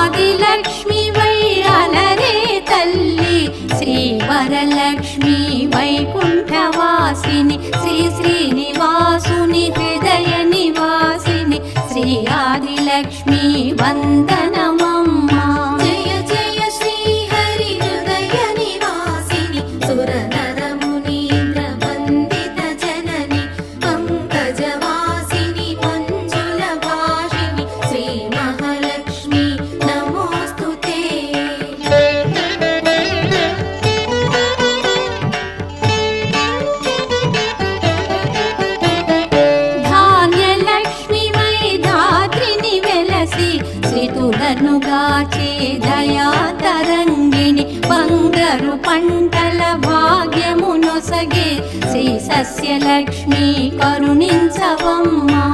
Adilakshmi why అలరే తల్లి. శ్రీ వరలక్ష్మి వైకుంఠవాసిని శ్రీ శ్రీనివాసుని హృదయ నివాసిని శ్రీ ఆదిలక్ష్మి వందనమమ్మా శ్రీతులను గాచే దయా తరంగిణి బంగారు పంటల భాగ్యమునొసగే శ్రీ సస్యలక్ష్మి కరుణించవమ్మా.